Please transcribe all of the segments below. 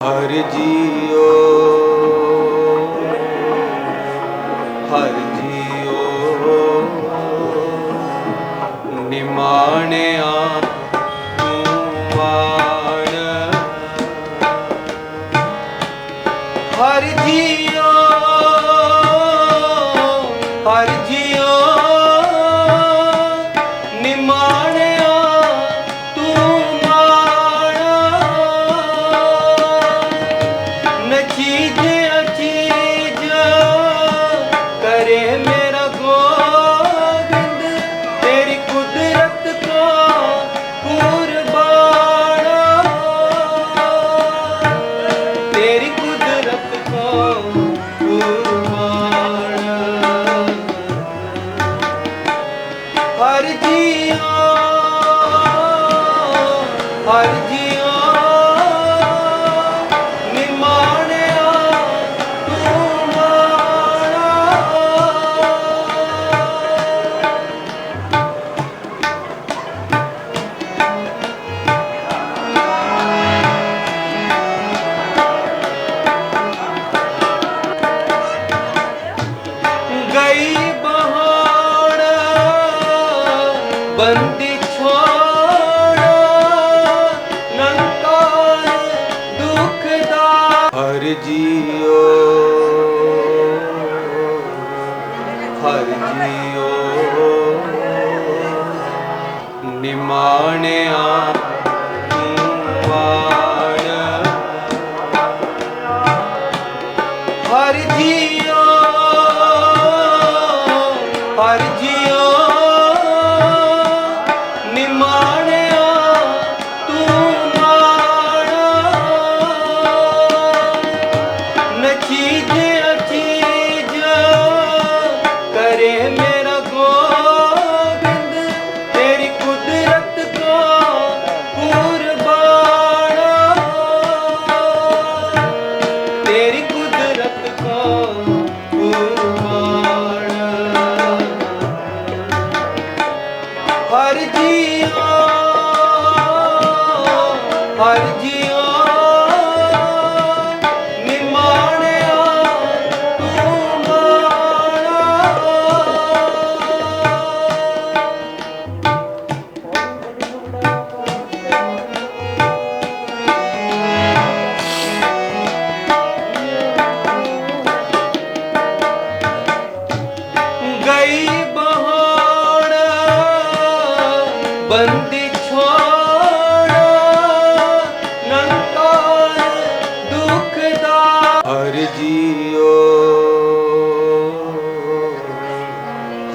ਹਰ ਜੀਓ ਹਰ ਹਰ ਜੀਓ ਹਰ ਜੀ আর ধীর ਅਰਜੀ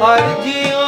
Olha que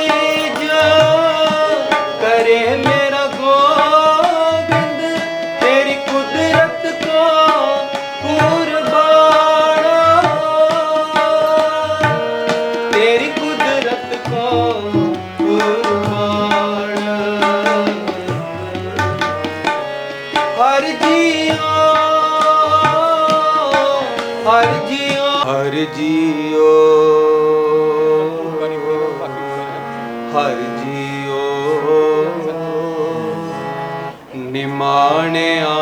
ਜੀਓ ਹਰ ਜੀਓ ਹਰ ਜੀਓ ਨਿਮਾਣਿਆ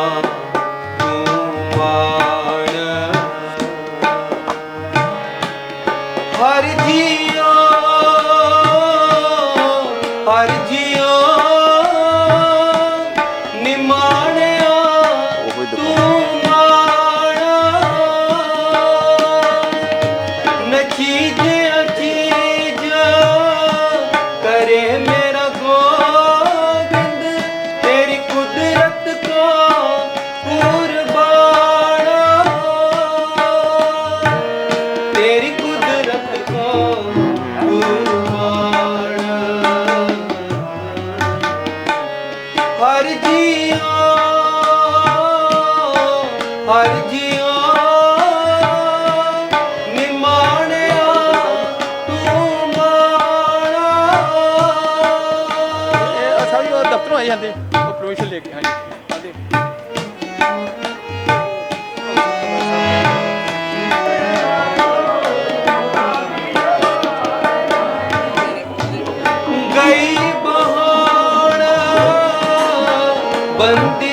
ਹਰ ਜੀਓ ਹਰ ਜੀਓ ਜਾਂਦੇ ਉਹ ਪ੍ਰੋਵਿਸ਼ਨ ਲੈ ਕੇ ਹਾਂਜੀ। बंदी